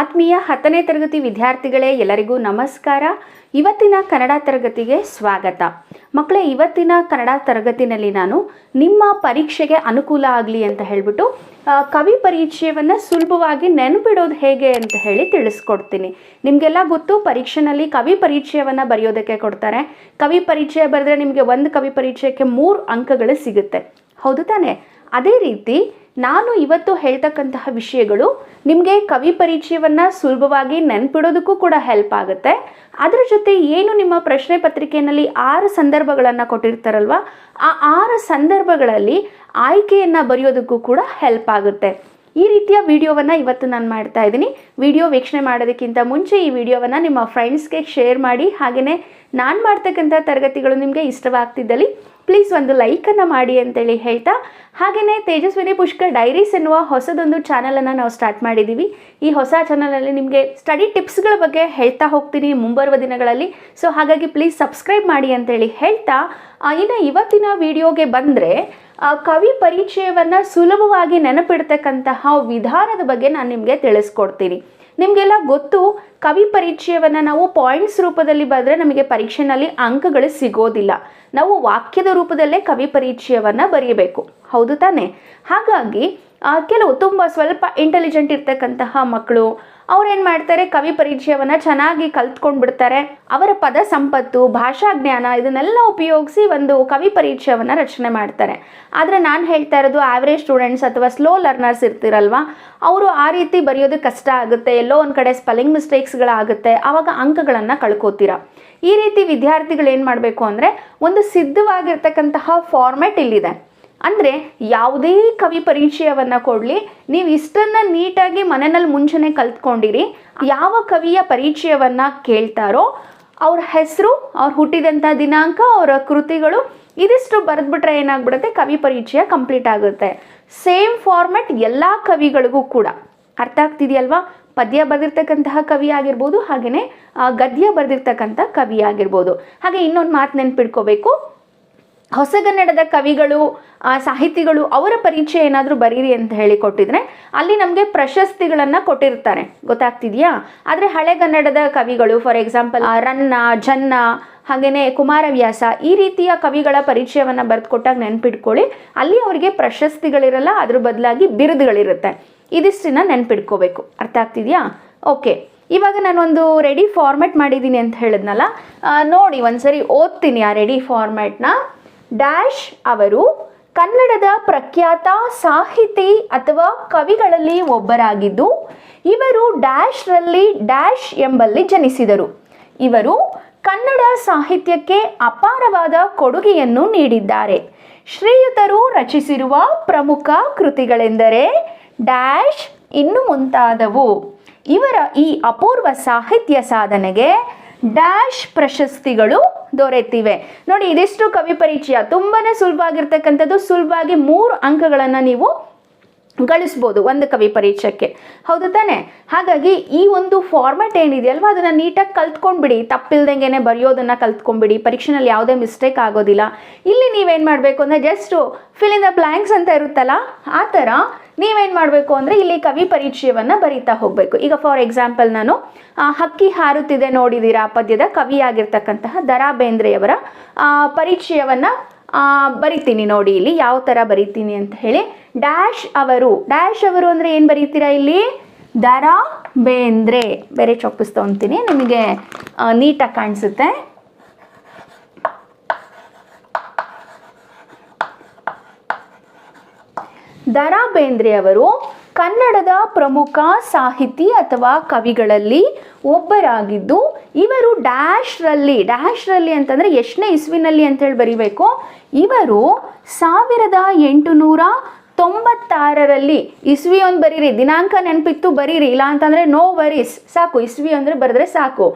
ಆತ್ಮೀಯ ಹತ್ತನೇ ತರಗತಿ ವಿದ್ಯಾರ್ಥಿಗಳೇ, ಎಲ್ಲರಿಗೂ ನಮಸ್ಕಾರ. ಇವತ್ತಿನ ಕನ್ನಡ ತರಗತಿಗೆ ಸ್ವಾಗತ. ಮಕ್ಕಳೇ, ಇವತ್ತಿನ ಕನ್ನಡ ತರಗತಿನಲ್ಲಿ ನಾನು ನಿಮ್ಮ ಪರೀಕ್ಷೆಗೆ ಅನುಕೂಲ ಆಗಲಿ ಅಂತ ಹೇಳಿಬಿಟ್ಟು ಕವಿ ಪರಿಚಯವನ್ನು ಸುಲಭವಾಗಿ ನೆನಪಿಡೋದು ಹೇಗೆ ಅಂತ ಹೇಳಿ ತಿಳಿಸ್ಕೊಡ್ತೀನಿ. ನಿಮಗೆಲ್ಲ ಗೊತ್ತು, ಪರೀಕ್ಷೆನಲ್ಲಿ ಕವಿ ಪರಿಚಯವನ್ನು ಬರೆಯೋದಕ್ಕೆ ಕೊಡ್ತಾರೆ. ಕವಿ ಪರಿಚಯ ಬರೆದ್ರೆ ನಿಮಗೆ ಒಂದು ಕವಿ ಪರಿಚಯಕ್ಕೆ ಮೂರು ಅಂಕಗಳು ಸಿಗುತ್ತೆ. ಹೌದು ತಾನೇ? ಅದೇ ರೀತಿ ನಾನು ಇವತ್ತು ಹೇಳ್ತಕ್ಕಂತಹ ವಿಷಯಗಳು ನಿಮಗೆ ಕವಿ ಪರಿಚಯವನ್ನು ಸುಲಭವಾಗಿ ನೆನ್ಪಿಡೋದಕ್ಕೂ ಕೂಡ ಹೆಲ್ಪ್ ಆಗುತ್ತೆ. ಅದರ ಜೊತೆ ಏನು ನಿಮ್ಮ ಪ್ರಶ್ನೆ ಪತ್ರಿಕೆಯಲ್ಲಿ ಆರು ಸಂದರ್ಭಗಳನ್ನು ಕೊಟ್ಟಿರ್ತಾರಲ್ವ, ಆ ಆರು ಸಂದರ್ಭಗಳಲ್ಲಿ ಆಯ್ಕೆಯನ್ನು ಬರೆಯೋದಕ್ಕೂ ಕೂಡ ಹೆಲ್ಪ್ ಆಗುತ್ತೆ. ಈ ರೀತಿಯ ವಿಡಿಯೋವನ್ನು ಇವತ್ತು ನಾನು ಮಾಡ್ತಾ ಇದ್ದೀನಿ. ವಿಡಿಯೋ ವೀಕ್ಷಣೆ ಮಾಡೋದಕ್ಕಿಂತ ಮುಂಚೆ ಈ ವಿಡಿಯೋವನ್ನು ನಿಮ್ಮ ಫ್ರೆಂಡ್ಸ್ಗೆ ಶೇರ್ ಮಾಡಿ ಹಾಗೆಯೇ ನಾನು ಮಾಡ್ತಕ್ಕಂಥ ತರಗತಿಗಳು ನಿಮಗೆ ಇಷ್ಟವಾಗ್ತಿದ್ದಲ್ಲಿ ಪ್ಲೀಸ್ ಒಂದು ಲೈಕನ್ನು ಮಾಡಿ ಅಂತೇಳಿ ಹೇಳ್ತಾ ಹಾಗೆಯೇ ತೇಜಸ್ವಿನಿ ಪುಷ್ಕರ್ ಡೈರೀಸ್ ಎನ್ನುವ ಹೊಸದೊಂದು ಚಾನಲನ್ನು ನಾವು ಸ್ಟಾರ್ಟ್ ಮಾಡಿದ್ದೀವಿ ಈ ಹೊಸ ಚಾನಲಲ್ಲಿ ನಿಮಗೆ ಸ್ಟಡಿ ಟಿಪ್ಸ್ಗಳ ಬಗ್ಗೆ ಹೇಳ್ತಾ ಹೋಗ್ತೀನಿ ಮುಂಬರುವ ದಿನಗಳಲ್ಲಿ. ಸೊ ಹಾಗಾಗಿ ಪ್ಲೀಸ್ ಸಬ್ಸ್ಕ್ರೈಬ್ ಮಾಡಿ ಅಂತೇಳಿ ಹೇಳ್ತಾ ಇನ್ನು ಇವತ್ತಿನ ವಿಡಿಯೋಗೆ ಬಂದರೆ ಕವಿ ಪರಿಚಯವನ್ನು ಸುಲಭವಾಗಿ ನೆನಪಿಡ್ತಕ್ಕಂತಹ ವಿಧಾನದ ಬಗ್ಗೆ ನಾನು ನಿಮಗೆ ತಿಳಿಸ್ಕೊಡ್ತೀನಿ. ನಿಮಗೆಲ್ಲ ಗೊತ್ತು, ಕವಿ ಪರಿಚಯವನ್ನು ನಾವು ಪಾಯಿಂಟ್ಸ್ ರೂಪದಲ್ಲಿ ಬರೆದ್ರೆ ನಮಗೆ ಪರೀಕ್ಷೆನಲ್ಲಿ ಅಂಕಗಳು ಸಿಗೋದಿಲ್ಲ. ನಾವು ವಾಕ್ಯದ ರೂಪದಲ್ಲೇ ಕವಿ ಪರಿಚಯವನ್ನು ಬರೆಯಬೇಕು ಹೌದು ತಾನೇ? ಹಾಗಾಗಿ ಕೆಲವು ತುಂಬ ಸ್ವಲ್ಪ ಇಂಟೆಲಿಜೆಂಟ್ ಇರ್ತಕ್ಕಂತಹ ಮಕ್ಕಳು ಅವ್ರೇನು ಮಾಡ್ತಾರೆ ಕವಿ ಪರಿಚಯವನ್ನು ಚೆನ್ನಾಗಿ ಕಲ್ತ್ಕೊಂಡ್ಬಿಡ್ತಾರೆ. ಅವರ ಪದ ಸಂಪತ್ತು, ಭಾಷಾ ಜ್ಞಾನ ಇದನ್ನೆಲ್ಲ ಉಪಯೋಗಿಸಿ ಒಂದು ಕವಿ ಪರಿಚಯವನ್ನು ರಚನೆ ಮಾಡ್ತಾರೆ. ಆದರೆ ನಾನು ಹೇಳ್ತಾ ಇರೋದು ಆವ್ರೇಜ್ ಸ್ಟೂಡೆಂಟ್ಸ್ ಅಥವಾ ಸ್ಲೋ ಲರ್ನರ್ಸ್ ಇರ್ತಿರಲ್ವ? ಅವರು ಆ ರೀತಿ ಬರೆಯೋದು ಕಷ್ಟ ಆಗುತ್ತೆ, ಎಲ್ಲೋ ಒಂದು ಕಡೆ ಸ್ಪೆಲ್ಲಿಂಗ್ ಮಿಸ್ಟೇಕ್ಸ್ಗಳಾಗುತ್ತೆ ಆವಾಗ ಅಂಕಗಳನ್ನು ಕಳ್ಕೋತೀರ? ಈ ರೀತಿ ವಿದ್ಯಾರ್ಥಿಗಳು ಏನು ಮಾಡಬೇಕು ಅಂದರೆ ಒಂದು ಸಿದ್ಧವಾಗಿರ್ತಕ್ಕಂತಹ ಫಾರ್ಮೆಟ್ ಇಲ್ಲಿದೆ. ಅಂದರೆ ಯಾವುದೇ ಕವಿ ಪರಿಚಯವನ್ನು ಕೊಡಲಿ, ನೀವು ಇಷ್ಟನ್ನು ನೀಟಾಗಿ ಮನೆಯಲ್ಲಿ ಮುಂಚೆನೆ ಕಲ್ತ್ಕೊಂಡಿರಿ. ಯಾವ ಕವಿಯ ಪರಿಚಯವನ್ನು ಕೇಳ್ತಾರೋ, ಅವ್ರ ಹೆಸರು, ಅವ್ರು ಹುಟ್ಟಿದಂಥ ದಿನಾಂಕ, ಅವರ ಕೃತಿಗಳು, ಇದಿಷ್ಟು ಬರೆದ್ಬಿಟ್ರೆ ಏನಾಗ್ಬಿಡುತ್ತೆ? ಕವಿ ಪರಿಚಯ ಕಂಪ್ಲೀಟ್ ಆಗುತ್ತೆ. ಸೇಮ್ ಫಾರ್ಮೆಟ್ ಎಲ್ಲ ಕವಿಗಳಿಗೂ ಕೂಡ. ಅರ್ಥ ಆಗ್ತಿದೆಯಲ್ವಾ? ಪದ್ಯ ಬರೆದಿರ್ತಕ್ಕಂತಹ ಕವಿ ಆಗಿರ್ಬೋದು ಹಾಗೆಯೇ ಗದ್ಯ ಬರೆದಿರ್ತಕ್ಕಂಥ ಕವಿ ಆಗಿರ್ಬೋದು. ಹಾಗೆ ಇನ್ನೊಂದು ಮಾತು ನೆನ್ಪಿಡ್ಕೋಬೇಕು ಹೊಸಗನ್ನಡದ ಕವಿಗಳು ಸಾಹಿತಿಗಳು ಅವರ ಪರಿಚಯ ಏನಾದರೂ ಬರೀರಿ ಅಂತ ಹೇಳಿ ಕೊಟ್ಟಿದ್ರೆ ಅಲ್ಲಿ ನಮಗೆ ಪ್ರಶಸ್ತಿಗಳನ್ನು ಕೊಟ್ಟಿರ್ತಾರೆ. ಗೊತ್ತಾಗ್ತಿದೆಯಾ? ಆದರೆ ಹಳೆಗನ್ನಡದ ಕವಿಗಳು ಫಾರ್ ಎಕ್ಸಾಂಪಲ್ ರನ್ನ, ಜನ್ನ ಹಾಗೆಯೇ ಕುಮಾರವ್ಯಾಸ, ಈ ರೀತಿಯ ಕವಿಗಳ ಪರಿಚಯವನ್ನು ಬರೆದುಕೊಟ್ಟಾಗ ನೆನ್ಪಿಟ್ಕೊಳ್ಳಿ. ಅಲ್ಲಿ ಅವರಿಗೆ ಪ್ರಶಸ್ತಿಗಳಿರಲ್ಲ, ಅದ್ರ ಬದಲಾಗಿ ಬಿರುದುಗಳಿರುತ್ತೆ. ಇದಿಷ್ಟನ್ನ ನೆನ್ಪಿಟ್ಕೋಬೇಕು. ಅರ್ಥ ಆಗ್ತಿದೆಯಾ? ಓಕೆ. ಇವಾಗ ನಾನೊಂದು ರೆಡಿ ಫಾರ್ಮೆಟ್ ಮಾಡಿದ್ದೀನಿ ಅಂತ ಹೇಳಿದ್ನಲ್ಲ ನೋಡಿ ಒಂದ್ಸರಿ ಓದ್ತೀನಿ ಆ ರೆಡಿ ಫಾರ್ಮೆಟ್ನ ಡ್ಯಾಶ್ ಅವರು ಕನ್ನಡದ ಪ್ರಖ್ಯಾತ ಸಾಹಿತಿ ಅಥವಾ ಕವಿಗಳಲ್ಲಿ ಒಬ್ಬರಾಗಿದ್ದು, ಇವರು ಡ್ಯಾಶ್ರಲ್ಲಿ ಡ್ಯಾಶ್ ಎಂಬಲ್ಲಿ ಜನಿಸಿದರು. ಇವರು ಕನ್ನಡ ಸಾಹಿತ್ಯಕ್ಕೆ ಅಪಾರವಾದ ಕೊಡುಗೆಯನ್ನು ನೀಡಿದ್ದಾರೆ. ಶ್ರೀಯುತರು ರಚಿಸಿರುವ ಪ್ರಮುಖ ಕೃತಿಗಳೆಂದರೆ ಡ್ಯಾಶ್ ಇನ್ನು ಮುಂತಾದವು. ಇವರ ಈ ಅಪೂರ್ವ ಸಾಹಿತ್ಯ ಸಾಧನೆಗೆ ಡ್ಯಾಶ್ ಪ್ರಶಸ್ತಿಗಳು ದೊರೆತಿವೆ. ನೋಡಿ ಇದಿಷ್ಟು ಕವಿ ಪರಿಚಯ. ತುಂಬಾನೇ ಸುಲಭ ಆಗಿರ್ತಕ್ಕಂಥದ್ದು ಸುಲಭವಾಗಿ ಮೂರು ಅಂಕಗಳನ್ನು ನೀವು ಗಳಿಸ್ಬೋದು ಒಂದು ಕವಿ ಪರಿಚಯಕ್ಕೆ ಹೌದು ತಾನೆ? ಹಾಗಾಗಿ ಈ ಒಂದು ಫಾರ್ಮ್ಯಾಟ್ ಏನಿದೆಯಲ್ವ ಅದನ್ನು ನೀಟಾಗಿ ಕಲ್ತ್ಕೊಂಡ್ಬಿಡಿ. ತಪ್ಪಿಲ್ದಂಗೆ ಬರೆಯೋದನ್ನು ಕಲ್ತ್ಕೊಂಡ್ಬಿಡಿ. ಪರೀಕ್ಷೆನಲ್ಲಿ ಯಾವುದೇ ಮಿಸ್ಟೇಕ್ ಆಗೋದಿಲ್ಲ. ಇಲ್ಲಿ ನೀವೇನು ಮಾಡಬೇಕು ಅಂದರೆ just fill in the blanks ಅಂತ ಇರುತ್ತಲ್ಲ ಆ ಥರ ನೀವೇನು ಮಾಡಬೇಕು ಅಂದರೆ ಇಲ್ಲಿ ಕವಿ ಪರಿಚಯವನ್ನು ಬರೀತಾ ಹೋಗಬೇಕು. ಈಗ ಫಾರ್ ಎಕ್ಸಾಂಪಲ್ ನಾನು ಹಕ್ಕಿ ಹಾರುತ್ತಿದೆ ನೋಡಿದ್ದೀರಾ ಪದ್ಯದ ಕವಿಯಾಗಿರ್ತಕ್ಕಂತಹ ದರಾ ಬೇಂದ್ರೆಯವರ ಆ, ಪರಿಚಯವನ್ನು ಬರಿತೀನಿ ನೋಡಿ ಇಲ್ಲಿ, ಯಾವ ಥರ ಬರಿತೀನಿ ಅಂತ ಹೇಳಿ. ಡ್ಯಾಶ್ ಅವರು ಡ್ಯಾಶ್ ಅವರು ಅಂದರೆ ಏನು ಬರೀತೀರಾ ಇಲ್ಲಿ? ದರ ಬೇಂದ್ರೆ ಬೇರೆ ಚೊಪ್ಪಿಸ್ತಾ ತೊಗೊತೀನಿ, ನಿಮಗೆ ನೀಟಾಗಿ ಕಾಣಿಸುತ್ತೆ. ದರಾ ಬೇಂದ್ರೆ ಅವರು ಕನ್ನಡದ ಪ್ರಮುಖ ಸಾಹಿತಿ ಅಥವಾ ಕವಿಗಳಲ್ಲಿ ಒಬ್ಬರಾಗಿದ್ದು, ಇವರು ಡ್ಯಾಶ್ರಲ್ಲಿ ಡ್ಯಾಶ್ರಲ್ಲಿ ಅಂತಂದರೆ ಎಷ್ಟನೇ ಇಸ್ವಿನಲ್ಲಿ ಅಂತೇಳಿ ಬರೀಬೇಕು. ಇವರು ಸಾವಿರದ ಎಂಟುನೂರ ತೊಂಬತ್ತಾರರಲ್ಲಿ ಇಸ್ವಿ ಒಂದು ಬರೀರಿ, ದಿನಾಂಕ ನೆನಪಿತ್ತು ಬರೀರಿ, ಇಲ್ಲ ಅಂತಂದರೆ ನೋ ವರೀಸ್, ಸಾಕು ಇಸ್ವಿ ಅಂದರೆ ಬರೆದ್ರೆ ಸಾಕು.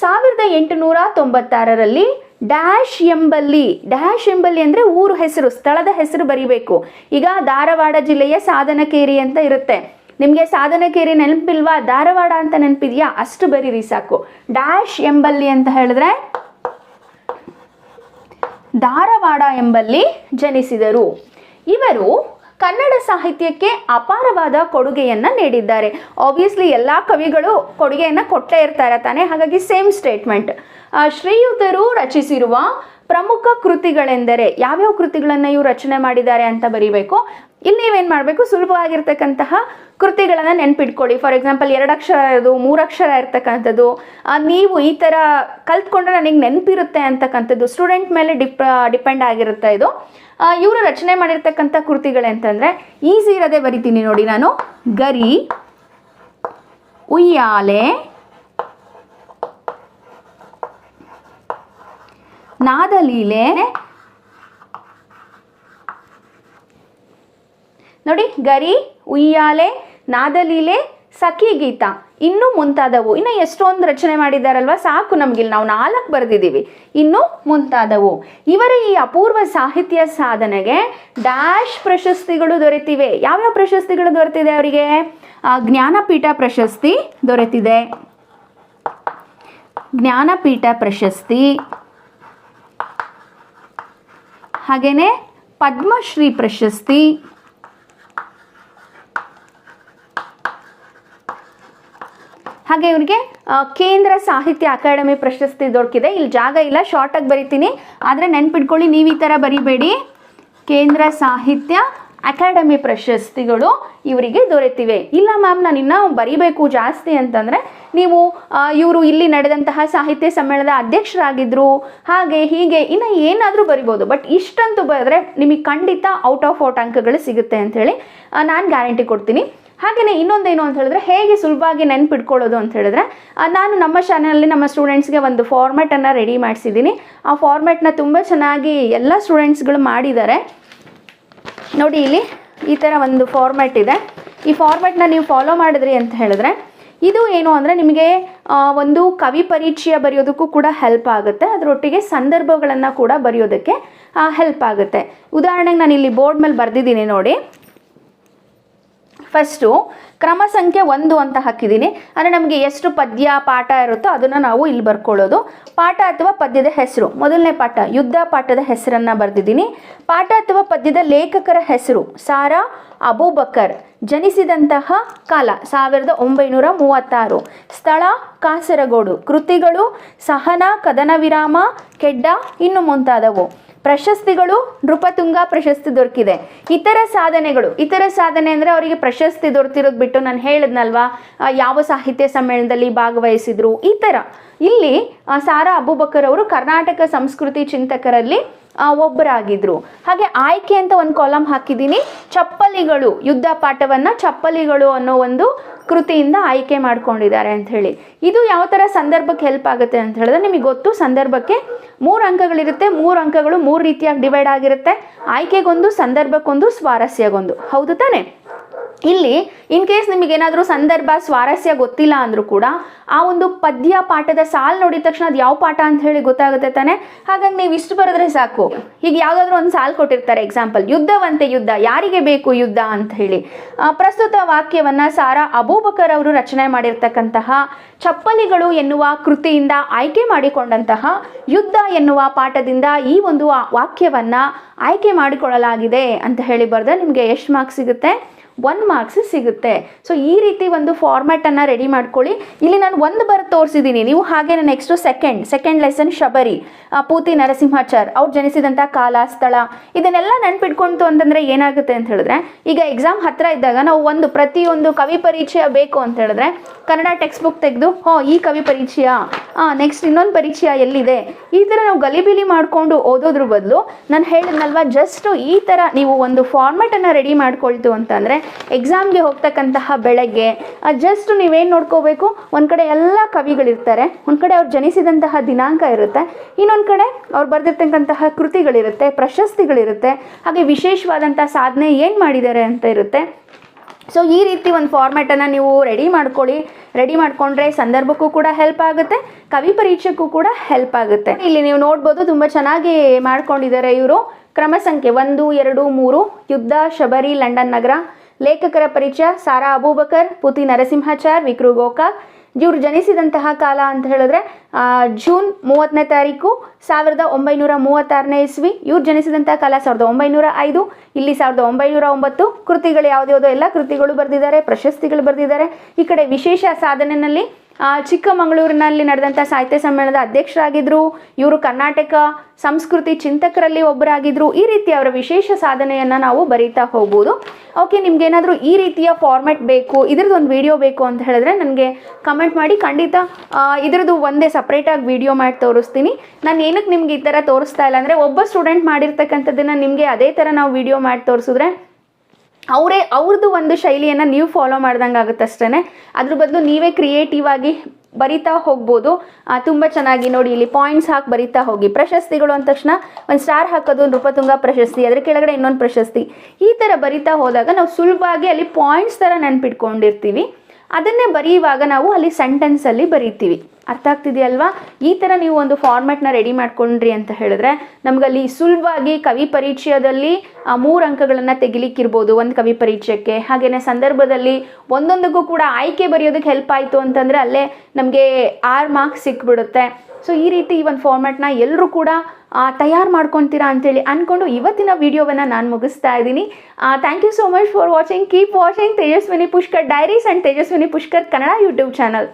ಸಾವಿರದ ಎಂಟುನೂರ ತೊಂಬತ್ತಾರರಲ್ಲಿ ಡ್ಯಾಶ್ ಎಂಬಲ್ಲಿ ಡ್ಯಾಶ್ ಎಂಬಲ್ಲಿ ಅಂದರೆ ಊರು ಹೆಸರು, ಸ್ಥಳದ ಹೆಸರು ಬರಿಬೇಕು. ಈಗ ಧಾರವಾಡ ಜಿಲ್ಲೆಯ ಸಾಧನಕೇರಿ ಅಂತ ಇರುತ್ತೆ. ನಿಮಗೆ ಸಾಧನಕೇರಿ ನೆನಪಿಲ್ವಾ? ಧಾರವಾಡ ಅಂತ ನೆನಪಿದ್ಯಾ? ಅಷ್ಟು ಬರೀರಿ ಸಾಕು. ಡ್ಯಾಶ್ ಎಂಬಲ್ಲಿ ಅಂತ ಹೇಳಿದ್ರೆ, ಧಾರವಾಡ ಎಂಬಲ್ಲಿ ಜನಿಸಿದರು. ಇವರು ಕನ್ನಡ ಸಾಹಿತ್ಯಕ್ಕೆ ಅಪಾರವಾದ ಕೊಡುಗೆಯನ್ನು ನೀಡಿದ್ದಾರೆ. ಆಬ್ವಿಯಸ್ಲಿ ಎಲ್ಲ ಕವಿಗಳು ಕೊಡುಗೆಯನ್ನು ಕೊಟ್ಟೇ ಇರ್ತಾರೆ ತಾನೆ? ಹಾಗಾಗಿ ಸೇಮ್ ಸ್ಟೇಟ್ಮೆಂಟ್ ಶ್ರೀಯುತರು ರಚಿಸಿರುವ ಪ್ರಮುಖ ಕೃತಿಗಳೆಂದರೆ ಯಾವ್ಯಾವ ಕೃತಿಗಳನ್ನು ಇವರು ರಚನೆ ಮಾಡಿದ್ದಾರೆ ಅಂತ ಬರೀಬೇಕು. ಇಲ್ಲಿ ನೀವೇನು ಮಾಡಬೇಕು? ಸುಲಭವಾಗಿರ್ತಕ್ಕಂತಹ ಕೃತಿಗಳನ್ನು ನೆನ್ಪಿಟ್ಕೊಳ್ಳಿ. ಫಾರ್ ಎಕ್ಸಾಂಪಲ್ ಎರಡು ಅಕ್ಷರ ಇರೋದು ಮೂರು ಅಕ್ಷರ ಇರ್ತಕ್ಕಂಥದ್ದು ನೀವು ಈ ಥರ ಕಲ್ತ್ಕೊಂಡ್ರೆ ನನಗೆ ನೆನಪಿರುತ್ತೆ ಅಂತಕ್ಕಂಥದ್ದು ಸ್ಟೂಡೆಂಟ್ ಮೇಲೆ ಡಿಪ್ ಡಿಪೆಂಡ್ ಆಗಿರುತ್ತೆ ಇದು. ಇವರು ರಚನೆ ಮಾಡಿರ್ತಕ್ಕಂಥ ಕೃತಿಗಳಂತಂದರೆ ಈಸಿ ಇರೋದೇ ಬರಿತೀನಿ ನೋಡಿ ನಾನು. ಗರಿ, ಉಯ್ಯಾಲೆ ನಾದಲೀಲೆ. ನೋಡಿ, ಗರಿ, ಉಯ್ಯಾಲೆ, ನಾದಲೀಲೆ ಸಖಿ ಗೀತ ಇನ್ನೂ ಮುಂತಾದವು. ಇನ್ನು ಎಷ್ಟೊಂದು ರಚನೆ ಮಾಡಿದ್ದಾರಲ್ವ ಸಾಕು ನಮಗಿಲ್ಲಿ ನಾವು ನಾಲ್ಕು ಬರೆದಿದ್ದೀವಿ. ಇನ್ನು ಮುಂತಾದವು. ಇವರ ಈ ಅಪೂರ್ವ ಸಾಹಿತ್ಯ ಸಾಧನೆಗೆ ಡ್ಯಾಶ್ ಪ್ರಶಸ್ತಿಗಳು ದೊರೆತಿವೆ. ಯಾವ್ಯಾವ ಪ್ರಶಸ್ತಿಗಳು ದೊರೆತಿದೆ ಅವರಿಗೆ? ಜ್ಞಾನಪೀಠ ಪ್ರಶಸ್ತಿ ದೊರೆತಿದೆ. ಜ್ಞಾನಪೀಠ ಪ್ರಶಸ್ತಿ. ಹಾಗೆಯೇ ಪದ್ಮಶ್ರೀ ಪ್ರಶಸ್ತಿ. ಹಾಗೆ ಇವರಿಗೆ ಕೇಂದ್ರ ಸಾಹಿತ್ಯ ಅಕಾಡೆಮಿ ಪ್ರಶಸ್ತಿ ದೊರಕಿದೆ. ಇಲ್ಲಿ ಜಾಗ ಇಲ್ಲ ಶಾರ್ಟಾಗಿ ಬರಿತೀನಿ. ಆದರೆ ನೆನ್ಪಿಟ್ಕೊಳ್ಳಿ, ನೀವು ಈ ಥರ ಬರಿಬೇಡಿ. ಕೇಂದ್ರ ಸಾಹಿತ್ಯ ಅಕಾಡೆಮಿ ಪ್ರಶಸ್ತಿಗಳು ಇವರಿಗೆ ದೊರೆತಿವೆ. ಇಲ್ಲ ಮ್ಯಾಮ್, ನಾನು ಇನ್ನೂ ಬರೀಬೇಕು ಜಾಸ್ತಿ ಅಂತಂದರೆ ನೀವು ಇವರು ಇಲ್ಲಿ ನಡೆದಂತಹ ಸಾಹಿತ್ಯ ಸಮ್ಮೇಳನದ ಅಧ್ಯಕ್ಷರಾಗಿದ್ದರು ಹಾಗೆ ಹೀಗೆ ಇನ್ನು ಏನಾದರೂ ಬರಿಬೋದು. ಬಟ್ ಇಷ್ಟಂತೂ ಬರೆದ್ರೆ ನಿಮಗೆ ಖಂಡಿತ ಔಟ್ ಆಫ್ ಔಟ್ ಅಂಕಗಳು ಸಿಗುತ್ತೆ ಅಂಥೇಳಿ ನಾನು ಗ್ಯಾರಂಟಿ ಕೊಡ್ತೀನಿ. ಹಾಗೆಯೇ ಇನ್ನೊಂದೇನು ಅಂತ ಹೇಳಿದ್ರೆ ಹೇಗೆ ಸುಲಭವಾಗಿ ನೆನ್ಪಿಟ್ಕೊಳ್ಳೋದು ಅಂತ ಹೇಳಿದ್ರೆ ನಾನು ನಮ್ಮ ಚಾನಲಲ್ಲಿ ನಮ್ಮ ಸ್ಟೂಡೆಂಟ್ಸ್ಗೆ ಒಂದು ಫಾರ್ಮೆಟನ್ನು ರೆಡಿ ಮಾಡಿಸಿದ್ದೀನಿ. ಆ ಫಾರ್ಮೆಟ್ನ ತುಂಬ ಚೆನ್ನಾಗಿ ಎಲ್ಲ ಸ್ಟೂಡೆಂಟ್ಸ್ಗಳು ಮಾಡಿದ್ದಾರೆ. ನೋಡಿ ಇಲ್ಲಿ ಈ ಥರ ಒಂದು ಫಾರ್ಮ್ಯಾಟ್ ಇದೆ. ಈ ಫಾರ್ಮ್ಯಾಟ್ನ ನೀವು ಫಾಲೋ ಮಾಡಿದ್ರಿ ಅಂತ ಹೇಳಿದ್ರೆ, ಇದು ಏನು ಅಂದರೆ ನಿಮಗೆ ಒಂದು ಕವಿ ಪರಿಚಯ ಬರೆಯೋದಕ್ಕೂ ಕೂಡ ಹೆಲ್ಪ್ ಆಗುತ್ತೆ. ಅದರೊಟ್ಟಿಗೆ ಸಂದರ್ಭಗಳನ್ನು ಕೂಡ ಬರೆಯೋದಕ್ಕೆ ಹೆಲ್ಪ್ ಆಗುತ್ತೆ. ಉದಾಹರಣೆಗೆ ನಾನು ಇಲ್ಲಿ ಬೋರ್ಡ್ ಮೇಲೆ ಬರೆದಿದ್ದೀನಿ ನೋಡಿ. ಫಸ್ಟು ಕ್ರಮ ಸಂಖ್ಯೆ ಒಂದು ಅಂತ ಹಾಕಿದ್ದೀನಿ. ಅಂದರೆ ನಮಗೆ ಎಷ್ಟು ಪದ್ಯ, ಪಾಠ ಇರುತ್ತೋ ಅದನ್ನು ನಾವು ಇಲ್ಲಿ ಬರ್ಕೊಳ್ಳೋದು. ಪಾಠ ಅಥವಾ ಪದ್ಯದ ಹೆಸರು. ಮೊದಲನೇ ಪಾಠ, ಯುದ್ಧ ಪಾಠದ ಹೆಸರನ್ನು ಬರೆದಿದ್ದೀನಿ. ಪಾಠ ಅಥವಾ ಪದ್ಯದ ಲೇಖಕರ ಹೆಸರು, ಸಾರಾ ಅಬೂಬಕರ್. ಜನಿಸಿದಂತಹ ಕಾಲ, ಸಾವಿರದ ಒಂಬೈನೂರ ಮೂವತ್ತಾರು. ಸ್ಥಳ, ಕಾಸರಗೋಡು. ಕೃತಿಗಳು ಸಹನ ಕದನ ವಿರಾಮ ಕೆಡ್ಡ, ಇನ್ನು ಮುಂತಾದವು. ಪ್ರಶಸ್ತಿಗಳು, ನೃಪತುಂಗ ಪ್ರಶಸ್ತಿ ದೊರಕಿದೆ. ಇತರ ಸಾಧನೆಗಳು, ಇತರ ಸಾಧನೆ ಅಂದರೆ ಅವರಿಗೆ ಪ್ರಶಸ್ತಿ ದೊರೆತಿರೋದು ಬಿಟ್ಟು ನಾನು ಹೇಳಿದ್ನಲ್ವಾ? ಯಾವ ಸಾಹಿತ್ಯ ಸಮ್ಮೇಳನದಲ್ಲಿ ಭಾಗವಹಿಸಿದ್ರು? ಈ ಥರ ಇಲ್ಲಿ ಸಾರಾ ಅಬೂಬಕರ್ ಅವರು ಕರ್ನಾಟಕ ಸಂಸ್ಕೃತಿ ಚಿಂತಕರಲ್ಲಿ ಒಬ್ಬರಾಗಿದ್ರು. ಹಾಗೆ ಆಯ್ಕೆ ಅಂತ ಒಂದು ಕಾಲಮ್ ಹಾಕಿದ್ದೀನಿ. ಚಪ್ಪಲಿಗಳು, ಯುದ್ಧ ಪಾಠವನ್ನು ಚಪ್ಪಲಿಗಳು ಅನ್ನೋ ಒಂದು ಕೃತಿಯಿಂದ ಆಯ್ಕೆ ಮಾಡ್ಕೊಂಡಿದ್ದಾರೆ ಅಂತ ಹೇಳಿ. ಇದು ಯಾವ ಥರ ಸಂದರ್ಭಕ್ಕೆ ಹೆಲ್ಪ್ ಆಗುತ್ತೆ ಅಂತ ಹೇಳಿದ್ರೆ ನಿಮಗೆ ಗೊತ್ತು, ಸಂದರ್ಭಕ್ಕೆ ಮೂರು ಅಂಕಗಳಿರುತ್ತೆ. ಮೂರು ಅಂಕಗಳು ಮೂರು ರೀತಿಯಾಗಿ ಡಿವೈಡ್ ಆಗಿರುತ್ತೆ. ಆಯ್ಕೆಗೊಂದು, ಸಂದರ್ಭಕ್ಕೊಂದು, ಸ್ವಾರಸ್ಯಗೊಂದು. ಹೌದು ತಾನೇ? ಇಲ್ಲಿ ಇನ್ ಕೇಸ್ ನಿಮಗೇನಾದರೂ ಸಂದರ್ಭ, ಸ್ವಾರಸ್ಯ ಗೊತ್ತಿಲ್ಲ ಅಂದರೂ ಕೂಡ, ಆ ಒಂದು ಪದ್ಯ ಪಾಠದ ಸಾಲು ನೋಡಿದ ತಕ್ಷಣ ಅದು ಯಾವ ಪಾಠ ಅಂತ ಹೇಳಿ ಗೊತ್ತಾಗುತ್ತೆ ತಾನೆ? ಹಾಗಾಗಿ ನೀವು ಇಷ್ಟು ಬರೆದ್ರೆ ಸಾಕು. ಈಗ ಯಾವುದಾದ್ರೂ ಒಂದು ಸಾಲು ಕೊಟ್ಟಿರ್ತಾರೆ ಎಕ್ಸಾಂಪಲ್ ಯುದ್ಧವಂತೆ ಯುದ್ಧ, ಯಾರಿಗೆ ಬೇಕು ಯುದ್ಧ? ಅಂತ ಹೇಳಿ. ಪ್ರಸ್ತುತ ವಾಕ್ಯವನ್ನು ಸಾರಾ ಅಬೂಬಕರ್ ಅವರು ರಚನೆ ಮಾಡಿರ್ತಕ್ಕಂತಹ ಚಪ್ಪಲಿಗಳು ಎನ್ನುವ ಕೃತಿಯಿಂದ ಆಯ್ಕೆ ಮಾಡಿಕೊಂಡಂತಹ ಯುದ್ಧ ಎನ್ನುವ ಪಾಠದಿಂದ ಈ ಒಂದು ವಾಕ್ಯವನ್ನು ಆಯ್ಕೆ ಮಾಡಿಕೊಳ್ಳಲಾಗಿದೆ ಅಂತ ಹೇಳಿ ಬರೆದ್ರೆ ನಿಮಗೆ ಎಷ್ಟು ಮಾರ್ಕ್ಸ್ ಸಿಗುತ್ತೆ. ಒನ್ ಮಾರ್ಕ್ಸ್ ಸಿಗುತ್ತೆ. ಸೊ ಈ ರೀತಿ ಒಂದು ಫಾರ್ಮ್ಯಾಟನ್ನು ರೆಡಿ ಮಾಡ್ಕೊಳ್ಳಿ. ಇಲ್ಲಿ ನಾನು ಒಂದು ಬರ ತೋರಿಸಿದ್ದೀನಿ ನೀವು ಹಾಗೆ next second second lesson Shabari ಪೂತಿ Narasimhachar ಅವ್ರು ಜನಿಸಿದಂಥ ಕಾಲ, ಸ್ಥಳ, ಇದನ್ನೆಲ್ಲ ನೆನ್ಪಿಟ್ಕೊಂತು ಅಂತಂದರೆ ಏನಾಗುತ್ತೆ ಅಂತ ಹೇಳಿದ್ರೆ, ಈಗ ಎಕ್ಸಾಮ್ ಹತ್ರ ಇದ್ದಾಗ ನಾವು ಒಂದು ಪ್ರತಿಯೊಂದು ಕವಿ ಪರಿಚಯ ಬೇಕು ಅಂತ ಹೇಳಿದ್ರೆ, ಕನ್ನಡ ಟೆಕ್ಸ್ಟ್ ಬುಕ್ ತೆಗೆದು, ಹೋ, ಈ ಕವಿ ಪರಿಚಯ ನೆಕ್ಸ್ಟ್ ಇನ್ನೊಂದು ಪರಿಚಯ ಎಲ್ಲಿದೆ? ಈ ಥರ ನಾವು ಗಲಿಬಿಲಿ ಮಾಡಿಕೊಂಡು ಓದೋದ್ರ ಬದಲು ನಾನು ಹೇಳಿದ್ನಲ್ವ ಜಸ್ಟ್ ಈ ಥರ ನೀವು ಒಂದು ಫಾರ್ಮ್ಯಾಟನ್ನು ರೆಡಿ ಮಾಡ್ಕೊಳ್ತು ಅಂತಂದರೆ ಎಕ್ಸಾಮ್ಗೆ ಹೋಗ್ತಕ್ಕಂತಹ ಬೆಳಗ್ಗೆ ಜಸ್ಟ್ ನೀವೇನು ನೋಡ್ಕೋಬೇಕು? ಒಂದು ಕಡೆ ಎಲ್ಲ ಕವಿಗಳಿರ್ತಾರೆ, ಒಂದು ಕಡೆ ಅವ್ರು ಜನಿಸಿದಂತಹ ದಿನಾಂಕ ಇರುತ್ತೆ, ಇನ್ನೊಂದು ಕಡೆ ಅವ್ರು ಬರೆದಿರ್ತಕ್ಕಂತಹ ಕೃತಿಗಳಿರುತ್ತೆ, ಪ್ರಶಸ್ತಿಗಳಿರುತ್ತೆ, ಹಾಗೆ ವಿಶೇಷವಾದಂಥ ಸಾಧನೆ ಏನು ಮಾಡಿದ್ದಾರೆ ಅಂತ ಇರುತ್ತೆ. ಸೊ ಈ ರೀತಿ ಒಂದು ಫಾರ್ಮ್ಯಾಟನ್ನು ನೀವು ರೆಡಿ ಮಾಡ್ಕೊಳ್ಳಿ. ರೆಡಿ ಮಾಡಿಕೊಂಡ್ರೆ ಸಂದರ್ಭಕ್ಕೂ ಕೂಡ ಹೆಲ್ಪ್ ಆಗುತ್ತೆ, ಕವಿ ಪರೀಕ್ಷೆಗೂ ಕೂಡ ಹೆಲ್ಪ್ ಆಗುತ್ತೆ. ಇಲ್ಲಿ ನೀವು ನೋಡ್ಬೋದು ತುಂಬ ಚೆನ್ನಾಗಿ ಮಾಡ್ಕೊಂಡಿದ್ದಾರೆ ಇವರು. ಕ್ರಮ ಸಂಖ್ಯೆ ಒಂದು, ಎರಡು, ಮೂರು, ಯುದ್ಧ, ಶಬರಿ, ಲಂಡನ್ ನಗರ. ಲೇಖಕರ ಪರಿಚಯ ಸಾರಾ ಅಬೂಬಕರ್, ಪುತಿ ನರಸಿಂಹಾಚಾರ್, ವಿಕ್ರು ಗೋಕಾಕ್ ಇವರು ಜನಿಸಿದಂತಹ ಕಾಲ ಅಂತ ಹೇಳಿದ್ರೆ ಜೂನ್ ಮೂವತ್ತನೇ ತಾರೀಕು ಸಾವಿರದ ಒಂಬೈನೂರ ಮೂವತ್ತಾರನೇ ಇಸ್ವಿ. ಇವ್ರು ಜನಿಸಿದಂತಹ ಕಾಲ ಸಾವಿರದ ಒಂಬೈನೂರ ಐದು. ಇಲ್ಲಿ ಸಾವಿರದ ಒಂಬೈನೂರ ಒಂಬತ್ತು ಕೃತಿಗಳು ಯಾವುದ್ಯಾವುದೋ ಎಲ್ಲ ಕೃತಿಗಳು ಬರೆದಿದ್ದಾರೆ, ಪ್ರಶಸ್ತಿಗಳು ಬರೆದಿದ್ದಾರೆ. ಈ ಕಡೆ ವಿಶೇಷ ಸಾಧನೆಯಲ್ಲಿ ಚಿಕ್ಕಮಗಳೂರಿನಲ್ಲಿ ನಡೆದಂಥ ಸಾಹಿತ್ಯ ಸಮ್ಮೇಳನದ ಅಧ್ಯಕ್ಷರಾಗಿದ್ದರು ಇವರು ಕರ್ನಾಟಕ ಸಂಸ್ಕೃತಿ ಚಿಂತಕರಲ್ಲಿ ಒಬ್ಬರಾಗಿದ್ದರು ಈ ರೀತಿ ಅವರ ವಿಶೇಷ ಸಾಧನೆಯನ್ನು ನಾವು ಬರೀತಾ ಹೋಗ್ಬೋದು. ಓಕೆ, ನಿಮ್ಗೇನಾದರೂ ಈ ರೀತಿಯ ಫಾರ್ಮೆಟ್ ಬೇಕು, ಇದ್ರದ್ದು ಒಂದು ವಿಡಿಯೋ ಬೇಕು ಅಂತ ಹೇಳಿದ್ರೆ ನನಗೆ ಕಮೆಂಟ್ ಮಾಡಿ. ಖಂಡಿತ ಇದ್ರದ್ದು ಒಂದೇ ಸಪ್ರೇಟಾಗಿ ವಿಡಿಯೋ ಮಾಡಿ ತೋರಿಸ್ತೀನಿ. ನಾನು ಏನಕ್ಕೆ ನಿಮ್ಗೆ ಈ ಥರ ತೋರಿಸ್ತಾ ಇಲ್ಲ ಅಂದರೆ, ಒಬ್ಬ ಸ್ಟೂಡೆಂಟ್ ಮಾಡಿರ್ತಕ್ಕಂಥದ್ದನ್ನು ನಿಮಗೆ ಅದೇ ಥರ ನಾವು ವಿಡಿಯೋ ಮಾಡಿ ತೋರಿಸಿದ್ರೆ ಅವರೇ ಅವ್ರದ್ದು ಒಂದು ಶೈಲಿಯನ್ನು ನೀವು ಫಾಲೋ ಮಾಡ್ದಂಗೆ ಆಗುತ್ತೆ ಅಷ್ಟೇ ಅದ್ರ ಬದಲು ನೀವೇ ಕ್ರಿಯೇಟಿವ್ ಆಗಿ ಬರಿತಾ ಹೋಗ್ಬೋದು. ತುಂಬ ಚೆನ್ನಾಗಿ ನೋಡಿ, ಇಲ್ಲಿ ಪಾಯಿಂಟ್ಸ್ ಹಾಕಿ ಬರಿತಾ ಹೋಗಿ. ಪ್ರಶಸ್ತಿಗಳು ಅಂದ ತಕ್ಷಣ ಒಂದು ಸ್ಟಾರ್ ಹಾಕೋದು ನೃಪತುಂಗ ಪ್ರಶಸ್ತಿ, ಅದ್ರ ಕೆಳಗಡೆ ಇನ್ನೊಂದು ಪ್ರಶಸ್ತಿ. ಈ ಥರ ಬರಿತಾ ಹೋದಾಗ ನಾವು ಸುಲಭವಾಗಿ ಅಲ್ಲಿ ಪಾಯಿಂಟ್ಸ್ ಥರ ನೆನ್ಪಿಟ್ಕೊಂಡಿರ್ತೀವಿ. ಅದನ್ನೇ ಬರೆಯುವಾಗ ನಾವು ಅಲ್ಲಿ ಸೆಂಟೆನ್ಸಲ್ಲಿ ಬರೀತೀವಿ. ಅರ್ಥ ಆಗ್ತಿದೆಯಲ್ವಾ? ಈ ಥರ ನೀವು ಒಂದು ಫಾರ್ಮೆಟ್ನ ರೆಡಿ ಮಾಡ್ಕೊಂಡ್ರಿ ಅಂತ ಹೇಳಿದ್ರೆ, ನಮಗಲ್ಲಿ ಸುಲಭವಾಗಿ ಕವಿ ಪರಿಚಯದಲ್ಲಿ ಮೂರು ಅಂಕಗಳನ್ನು ತೆಗಿಲಿಕ್ಕಿರ್ಬೋದು ಒಂದು ಕವಿ ಪರಿಚಯಕ್ಕೆ. ಹಾಗೆಯೇ ಸಂದರ್ಭದಲ್ಲಿ ಒಂದೊಂದಕ್ಕೂ ಕೂಡ ಆಯ್ಕೆ ಬರೆಯೋದಕ್ಕೆ ಹೆಲ್ಪ್ ಆಯಿತು ಅಂತಂದರೆ ಅಲ್ಲೇ ನಮಗೆ ಆರು ಮಾರ್ಕ್ಸ್ ಸಿಕ್ಬಿಡುತ್ತೆ. ಸೊ ಈ ರೀತಿ ಈ ಒಂದು ಫಾರ್ಮ್ಯಾಟ್ನ ಎಲ್ಲರೂ ಕೂಡ ತಯಾರು ಮಾಡ್ಕೊತೀರಾ ಅಂತೇಳಿ ಅಂದ್ಕೊಂಡು ಇವತ್ತಿನ ವಿಡಿಯೋವನ್ನು ನಾನು ಮುಗಿಸ್ತಾ ಇದ್ದೀನಿ. Thank you so much for watching keep watching Tejaswini Pushkar diaries and Tejaswini Pushkar Kannada YouTube channel